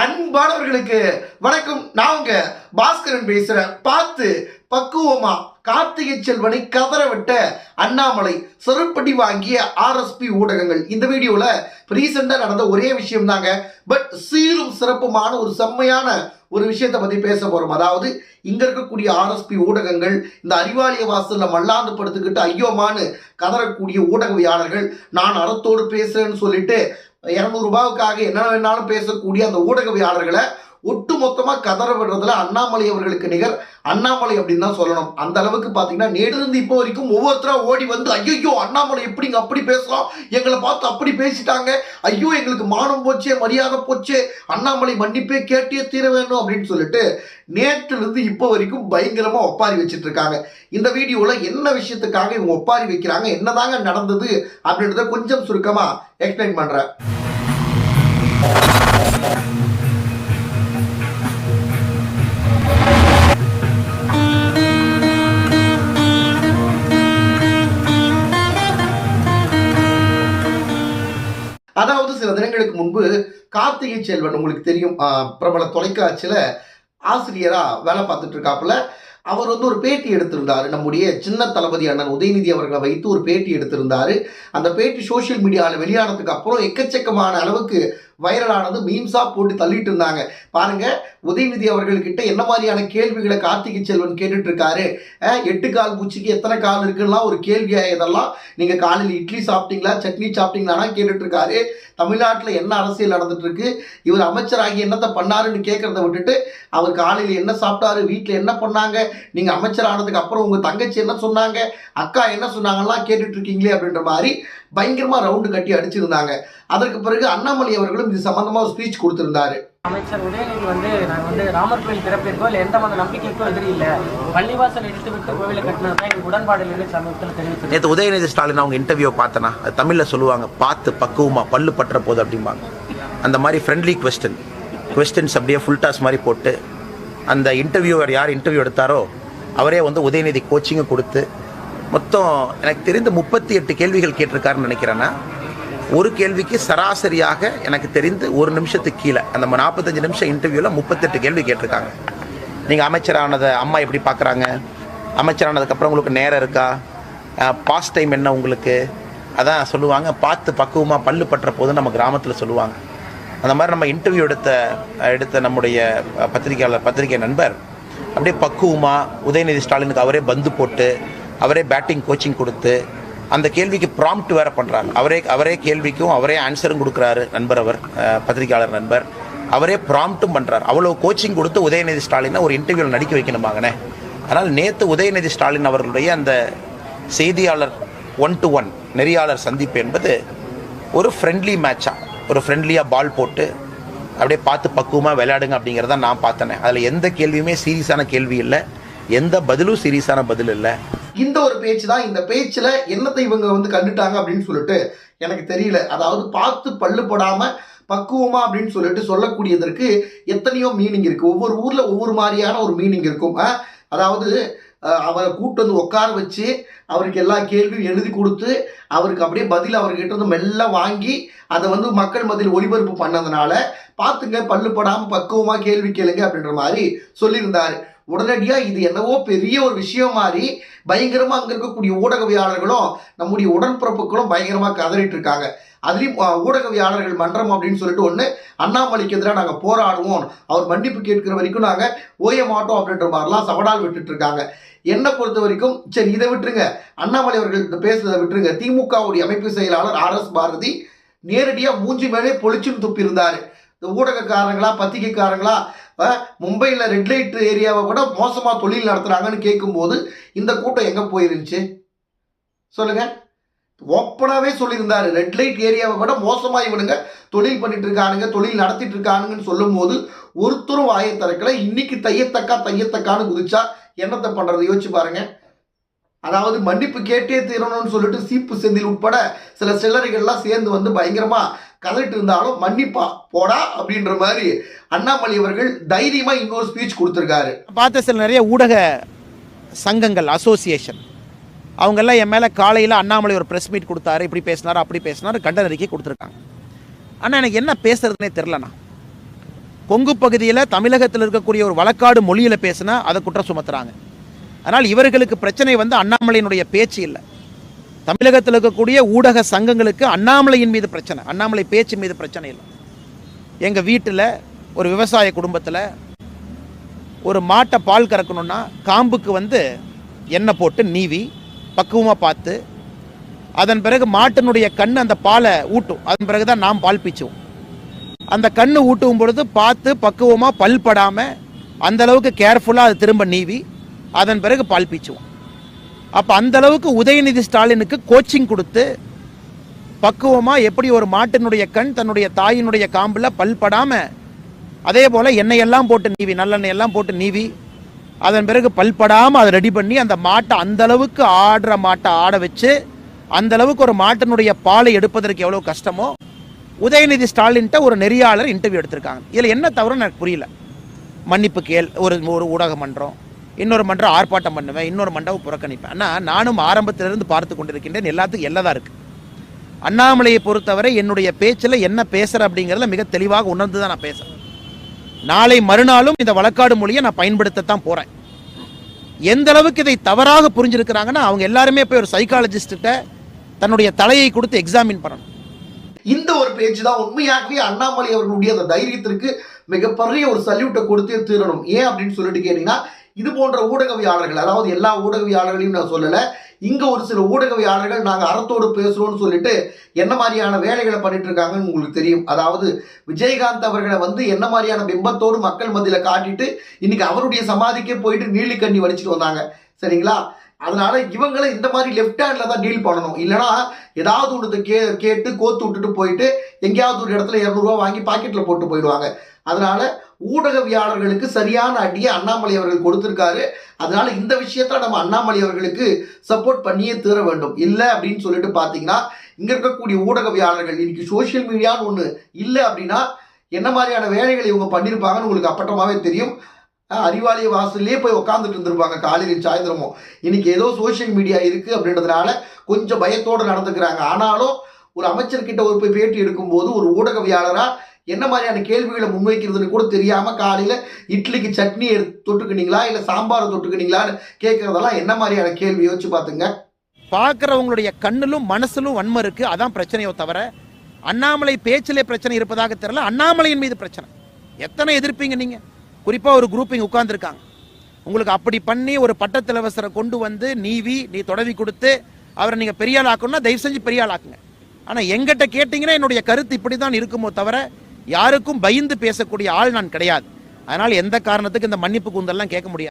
அன்பானவர்களுக்கு வணக்கம். நான் உங்க பாஸ்கரன் பேசுறேன் பார்த்து பக்குவமா கார்த்திகை செல்வனை கதற விட்ட அண்ணாமலை செருப்படி வாங்கிய ஆர்எஸ்பி ஊடகங்கள். இந்த வீடியோல ரீசெண்டா நடந்த ஒரே விஷயம் தாங்க. பட் சீரும் சிறப்புமான ஒரு செம்மையான ஒரு விஷயத்தை பத்தி பேச போறோம். அதாவது இங்க இருக்கக்கூடிய ஆர்எஸ்பி ஊடகங்கள் இந்த அறிவாலய வாசல்ல மல்லாந்து படுத்துக்கிட்டு ஐயோமான்னு கதறக்கூடிய ஊடகவியாளர்கள் நான் அறத்தோடு பேசுறேன்னு சொல்லிட்டு இரநூறுபாவுக்காக என்ன வேணாலும் பேசக்கூடிய அந்த ஊடகவியாளர்களை ஒட்டு மொத்தமாக கதற விடுறதுல அண்ணாமலை அவர்களுக்கு நிகர். அண்ணாமலை அப்படின்னு தான் சொல்லணும். அந்த அளவுக்கு பார்த்தீங்கன்னா நேடிருந்து இப்போ வரைக்கும் ஒவ்வொருத்தரா ஓடி வந்து ஐயோ அண்ணாமலை எப்படிங்க அப்படி பேசலாம் எங்களை பார்த்து அப்படி பேசிட்டாங்க. ஐயோ எங்களுக்கு மானம் போச்சே மரியாதை போச்சே அண்ணாமலை மன்னிப்பே கேட்டே தீர வேணும் அப்படின்னு சொல்லிட்டு நேற்றிலிருந்து இப்போ வரைக்கும் பயங்கரமாக ஒப்பாரி வச்சுட்டு இருக்காங்க இந்த வீடியோவில் என்ன விஷயத்துக்காக இவங்க ஒப்பாரி வைக்கிறாங்க என்னதாங்க நடந்தது அப்படின்றத கொஞ்சம் சுருக்கமாக எக்ஸ்பிளைன் பண்ணுறேன் கார்த்திகை செல்வன் உங்களுக்கு தெரியும் பிரபல தொலைக்காட்சியில் ஆசிரியராக வேலை பார்த்துட்டு இருக்காப்புல. அவர் வந்து ஒரு பேட்டி எடுத்திருந்தார். நம்முடைய சின்ன தளபதி அண்ணன் உதயநிதி அவர்களை வைத்து ஒரு பேட்டி எடுத்திருந்தார். அந்த பேட்டி சோஷியல் மீடியாவில் வெளியானதுக்கு அப்புறம் எக்கச்சக்கமான அளவுக்கு வைரலானது மீம்ஸாக போட்டு தள்ளிட்டு இருந்தாங்க. பாருங்க உதயநிதி அவர்கள்கிட்ட என்ன மாதிரியான கேள்விகளை கார்த்திகை செல்வன் கேட்டுட்டு இருக்காரு எட்டு கால் பூச்சிக்கு எத்தனை கால் இருக்குன்னா ஒரு கேள்வியா இதெல்லாம் நீங்க காலையில் இட்லி சாப்பிட்டீங்களா சட்னி சாப்பிட்டீங்களான்னா கேட்டுட்டு இருக்காரு தமிழ்நாட்டில் என்ன அரசியல் நடந்துட்டு இருக்கு இவர் அமைச்சராகி என்னத்தை பண்ணாருன்னு கேட்கறத விட்டுட்டு அவர் காலையில் என்ன சாப்பிட்டாரு வீட்டில் என்ன பண்ணாங்க நீங்க அமைச்சர் ஆனதுக்கு அப்புறம் உங்க தங்கச்சி என்ன சொன்னாங்க அக்கா என்ன சொன்னாங்கலாம் கேட்டுட்டு இருக்கீங்களே அப்படின்ற மாதிரி பயங்கரமா ரவுண்டு கட்டி அடிச்சிருந்தாங்க. அதற்கு பிறகு அண்ணாமலை அவர்களும் இது சம்பந்தமா ஒரு ஸ்பீச் கொடுத்திருந்தாரு. அமைச்சர் உதயநிதி வந்து நான் வந்து ராமர் கோயில் திறப்பிற்கோ இல்லை எந்த மத நம்பிக்கைக்கோ எதிரி இல்லை. பள்ளிவாசல் எடுத்து விட்டு கோவிலை கட்டினது தான் எனக்கு உடன்பாடு இல்லைன்னு சமீபத்தில் தெரிவித்தது. நேற்று உதயநிதி ஸ்டாலின் அவங்க இன்டர்வியூ பார்த்தனா அது தமிழில் சொல்லுவாங்க பார்த்து பக்குவமா பல்லு பற்ற போது அப்படிம்பாங்க. அந்த மாதிரி ஃப்ரெண்ட்லி கொஸ்டின் கொஸ்டின்ஸ் அப்படியே ஃபுல் டாஸ் மாதிரி போட்டு அந்த இன்டர்வியூவர் யார் இன்டர்வியூ எடுத்தாரோ அவரே வந்து உதயநிதி கோச்சிங்கும் கொடுத்து மொத்தம் எனக்கு தெரிந்து முப்பத்தி எட்டு கேள்விகள் கேட்டிருக்காருன்னு நினைக்கிறேன்னா ஒரு கேள்விக்கு சராசரியாக எனக்கு தெரிந்து ஒரு நிமிஷத்துக்கு கீழே அந்த நாற்பத்தஞ்சு நிமிஷம் இன்டர்வியூவில் முப்பத்தெட்டு கேள்வி கேட்டிருக்காங்க. நீங்கள் அமைச்சரானதை அம்மா எப்படி பார்க்குறாங்க? அமைச்சரானதுக்கப்புறம் உங்களுக்கு நேரம் இருக்கா? பாஸ் டைம் என்ன உங்களுக்கு? அதான் சொல்லுவாங்க பார்த்து பக்குவமாக பல்லு பற்ற போது நம்ம கிராமத்தில் சொல்லுவாங்க. அந்த மாதிரி நம்ம இன்டர்வியூ எடுத்த எடுத்த நம்முடைய பத்திரிகையாளர் பத்திரிகை நண்பர் அப்படியே பக்குவமாக உதயநிதி ஸ்டாலினுக்கு அவரே பந்து போட்டு அவரே பேட்டிங் கோச்சிங் கொடுத்து அந்த கேள்விக்கு ப்ராம்ப்ட் வேற பண்ணுறாங்க அவரே அவரே கேள்விக்கும் அவரே ஆன்சரும் கொடுக்குறாரு நண்பர் அவர் பத்திரிகையாளர் நண்பர். அவரே ப்ராம்ப்ட்டும் பண்ணுறாரு அவ்வளோ கோச்சிங் கொடுத்து உதயநிதி ஸ்டாலினை ஒரு இன்டர்வியூவில் நடிக்க வைக்கணுமாங்கண்ணே. அதனால் நேற்று உதயநிதி ஸ்டாலின் அவர்களுடைய அந்த செய்தியாளர் ஒன் டு ஒன் நெறியாளர் சந்திப்பு என்பது ஒரு ஃப்ரெண்ட்லி மேட்சாக ஒரு ஃப்ரெண்ட்லியாக பால் போட்டு அப்படியே பார்த்து பக்குவமாக விளையாடுங்க அப்படிங்கிறத நான் பார்த்தேனே. அதில் எந்த கேள்வியுமே சீரியஸான கேள்வி இல்லை. எந்த பதிலும் சீரியஸான பதில் இல்லை. இந்த ஒரு பேச்சு தான் இந்த பேச்சில் என்னத்தை இவங்க வந்து கண்டுட்டாங்க அப்படின்னு சொல்லிட்டு எனக்கு தெரியல. அதாவது பார்த்து பல்லு போடாமல் பக்குவமா அப்படின்னு சொல்லிட்டு சொல்லக்கூடியதற்கு எத்தனையோ மீனிங் இருக்குது ஒவ்வொரு ஊரில் ஒவ்வொரு மாதிரியான ஒரு மீனிங் இருக்கும். அதாவது அவரை கூட்டு வந்து உட்கார வச்சு அவருக்கு எல்லா கேள்வியும் எழுதி கொடுத்து அவருக்கு அப்படியே பதில் அவர்கிட்ட இருந்து மெல்ல வாங்கி அதை வந்து மக்கள் மத்தியில் ஒளிபரப்பு பண்ணதுனால பார்த்துங்க பல்லு படாமல் பக்குவமாக கேள்வி கேளுங்க அப்படின்ற மாதிரி சொல்லியிருந்தார். உடனடியா இது என்னவோ பெரிய ஒரு விஷயம் மாதிரி பயங்கரமா அங்க இருக்கக்கூடிய ஊடகவியாளர்களும் நம்முடைய உடன்பிறப்புகளும் பயங்கரமா கதறிட்டு இருக்காங்க. அதுலயும் ஊடகவியாளர்கள் மன்றம் அப்படின்னு சொல்லிட்டு ஒண்ணு அண்ணாமலைக்கு எதிராக நாங்க போராடுவோம். அவர் மன்னிப்பு கேட்கிற வரைக்கும் நாங்க ஓய மாட்டோம் அப்படின்ற மாதிரிலாம் சவடால் விட்டுட்டு இருக்காங்க. என்னை பொறுத்த வரைக்கும் சரி இதை விட்டுருங்க. அண்ணாமலை அவர்கள் இந்த பேசுறதை விட்டுருங்க. திமுகவுடைய அமைப்பு செயலாளர் ஆர் எஸ் பாரதி நேரடியாக மூஞ்சி மேலே பொழிச்சுன்னு துப்பியிருந்தாரு. இந்த ஊடகக்காரங்களா பத்திரிகைக்காரங்களா மும்பையில் ரெட் லைட் ஏரியாவை கூட மோசமாக தொழில் நடத்துகிறாங்கன்னு கேட்கும்போது இந்த கூட்டம் எங்கே போயிருந்துச்சு? சொல்லுங்கள் ஓப்பனாகவே சொல்லியிருந்தார். ரெட் லைட் ஏரியாவை விட மோசமாக இவனுங்க தொழில் பண்ணிட்டு இருக்கானுங்க தொழில் நடத்திட்டு இருக்கானுங்கன்னு சொல்லும்போது ஒருத்தரும் வாயை திறக்கல. இன்னைக்கு தையத்தக்கா தையத்தக்கான்னு குதிச்சா என்னத்தை பண்ணுறது யோசிச்சு பாருங்க. அதாவது மன்னிப்பு கேட்டே தீரணும்னு சொல்லிட்டு சீப்பு செந்தில் உட்பட சில சில்லறைகள்லாம் சேர்ந்து வந்து பயங்கரமாக கதறிட்டு இருந்தாலும் மன்னிப்பா போடா அப்படின்ற மாதிரி அண்ணாமலை அவர்கள் தைரியமா இன்னொரு ஸ்பீச் கொடுத்துருக்காரு. பார்த்த சில நிறைய ஊடக சங்கங்கள் அசோசியேஷன் அவங்கெல்லாம் என் மேலே காலையில் அண்ணாமலை ஒரு ப்ரெஸ் மீட் கொடுத்தாரு இப்படி பேசினார் அப்படி பேசினார் கண்டன அறிக்கை கொடுத்துருக்காங்க. ஆனால் எனக்கு என்ன பேசுறதுனே தெரிலண்ணா கொங்கு பகுதியில் தமிழகத்தில் இருக்கக்கூடிய ஒரு வழக்காடு மொழியில் பேசினா அதை குற்றம் சுமத்துறாங்க. அதனால் இவர்களுக்கு பிரச்சனை வந்து அண்ணாமலையினுடைய பேச்சு இல்லை. தமிழகத்தில் இருக்கக்கூடிய ஊடக சங்கங்களுக்கு அண்ணாமலையின் மீது பிரச்சனை. அண்ணாமலை பேச்சு மீது பிரச்சனை இல்லை. எங்கள் வீட்டில் ஒரு விவசாய குடும்பத்தில் ஒரு மாட்டை பால் கறக்கணும்னா காம்புக்கு வந்து எண்ணெய் போட்டு நீவி பக்குவமாக பார்த்து அதன் பிறகு மாட்டினுடைய கண் அந்த பாலை ஊட்டும். அதன் பிறகு தான் நாம் பால் பீச்சுவோம் அந்த கண் ஊட்டும் பொழுது பார்த்து பக்குவமாக பல் படாமல் அந்த அளவுக்கு கேர்ஃபுல்லாக அது திரும்ப நீவி அதன் பிறகு பால் பீச்சுவோம் அப்போ அந்த அளவுக்கு உதயநிதி ஸ்டாலினுக்கு கோச்சிங் கொடுத்து பக்குவமாக எப்படி ஒரு மாட்டினுடைய கண் தன்னுடைய தாயினுடைய காம்பில் பல்படாமல் அதே போல் எண்ணெயெல்லாம் போட்டு நீவி நல்லெண்ணெய் எல்லாம் போட்டு நீவி அதன் பிறகு பல்படாமல் அதை ரெடி பண்ணி அந்த மாட்டை அந்தளவுக்கு ஆடுற மாட்டை ஆட வச்சு அந்த அளவுக்கு ஒரு மாட்டினுடைய பாலை எடுப்பதற்கு எவ்வளோ கஷ்டமோ உதயநிதி ஸ்டாலின்ட்ட ஒரு நெறியாளர் இன்டர்வியூ எடுத்திருக்காங்க. இதில் என்ன தவறுன்னு எனக்கு புரியல. மன்னிப்பு கேள் ஒரு ஒரு ஊடக மன்றம் இன்னொரு மன்றம் ஆர்ப்பாட்டம் பண்ணுவேன் இன்னொரு மண்டபம் புறக்கணிப்பேன். ஆனால் நானும் ஆரம்பத்திலிருந்து பார்த்து கொண்டிருக்கின்றேன். எல்லாத்துக்கும் எல்லதாக இருக்குது அண்ணாமலையை பொறுத்தவரை என்னுடைய பேச்சில் என்ன பேசுகிற அப்படிங்கிறத மிக தெளிவாக உணர்ந்து தான் நான் பேசுகிறேன் நாளை மறுநாளும் இந்த வழக்காடு மொழியை நான் பயன்படுத்தத்தான் போகிறேன் எந்த அளவுக்கு இதை தவறாக புரிஞ்சிருக்கிறாங்கன்னா அவங்க எல்லாருமே போய் ஒரு சைக்காலஜிஸ்ட்ட தன்னுடைய தலையை கொடுத்து எக்ஸாமின் பண்ணணும். இந்த ஒரு பேச்சு தான் உண்மையாகவே அண்ணாமலை அவர்களுடைய அந்த தைரியத்திற்கு மிகப்பெரிய ஒரு சல்யூட்டை கொடுத்தே தீரணும். ஏன் அப்படின்னு சொல்லிட்டு கேட்டீங்கன்னா இது போன்ற ஊடகவியாளர்கள் அதாவது எல்லா ஊடகவியாளர்களையும் நான் சொல்லலை இங்கே ஒரு சில ஊடகவியாளர்கள் நாங்கள் அறத்தோடு பேசுகிறோம்னு சொல்லிட்டு என்ன மாதிரியான வேலைகளை பண்ணிட்டு இருக்காங்கன்னு உங்களுக்கு தெரியும். அதாவது விஜயகாந்த் அவர்களை வந்து என்ன மாதிரியான பிம்பத்தோடு மக்கள் மத்தியில் காட்டிட்டு இன்னைக்கு அவருடைய சமாதிக்கே போயிட்டு நீலிக்கண்ணி வலிச்சிட்டு வந்தாங்க. சரிங்களா? அதனால இவங்களை இந்த மாதிரி லெஃப்ட் ஹேண்டில் தான் டீல் பண்ணணும். இல்லைன்னா ஏதாவது ஒன்று கே கேட்டு கோத்து விட்டுட்டு போயிட்டு எங்கேயாவது ஒரு இடத்துல இரநூறுவா வாங்கி பாக்கெட்டில் போட்டு போயிடுவாங்க. அதனால ஊடகவியாளர்களுக்கு சரியான அடியை அண்ணாமலை அவர்கள் கொடுத்துருக்காரு. அதனால இந்த விஷயத்தில் நம்ம அண்ணாமலை அவர்களுக்கு சப்போர்ட் பண்ணியே தீர வேண்டும். இல்லை அப்படின்னு சொல்லிட்டு பார்த்தீங்கன்னா இங்கே இருக்கக்கூடிய ஊடகவியாளர்கள் இன்னைக்கு சோஷியல் மீடியான்னு ஒன்று இல்லை அப்படின்னா என்ன மாதிரியான வேலைகளை இவங்க பண்ணியிருப்பாங்கன்னு உங்களுக்கு அப்பட்டமாகவே தெரியும். அறிவாலய வாசல்லே போய் உட்காந்துட்டு இருந்திருப்பாங்க. காலையில் சாயந்தரமும் இன்னைக்கு ஏதோ சோஷியல் மீடியா இருக்கு அப்படின்றதுனால கொஞ்சம் பயத்தோடு நடந்துக்கிறாங்க. ஆனாலும் ஒரு அமைச்சர்கிட்ட ஒரு போய் பேட்டி எடுக்கும்போது ஒரு ஊடகவியாளராக என்ன மாதிரியான கேள்விகளை முன்வைக்கிறதுன்னு கூட தெரியாமல் காலையில் இட்லிக்கு சட்னி எடுத்து தொட்டுக்கினீங்களா? இல்லை சாம்பாரை தொட்டுக்கினீங்களான்னு கேட்குறதெல்லாம் என்ன மாதிரியான கேள்வி? யோசிச்சு பார்த்துங்க பார்க்குறவங்களுடைய கண்ணிலும் மனசிலும் வன்மை இருக்குது அதான் பிரச்சனையோ தவிர அண்ணாமலை பேச்சிலே பிரச்சனை இருப்பதாக தெரியல. அண்ணாமலையின் மீது பிரச்சனை. எத்தனை எதிர்ப்பீங்க நீங்கள் குறிப்பாக ஒரு குரூப் இங்கே உட்காந்துருக்காங்க உங்களுக்கு அப்படி பண்ணி ஒரு பட்டத்திலவசரை கொண்டு வந்து நீவி நீ தொடவி கொடுத்து அவரை நீங்கள் பெரிய ஆக்கணும்னா தயவு செஞ்சு பெரிய ஆக்குங்க ஆனால் எங்கிட்ட கேட்டிங்கன்னா என்னுடைய கருத்து இப்படி தான் இருக்குமோ தவிர யாருக்கும் பயந்து பேசக்கூடிய ஆள் நான் கிடையாது. அதனால் எந்த காரணத்துக்கு இந்த மன்னிப்பு கூந்தல்லாம் கேட்க முடியாது.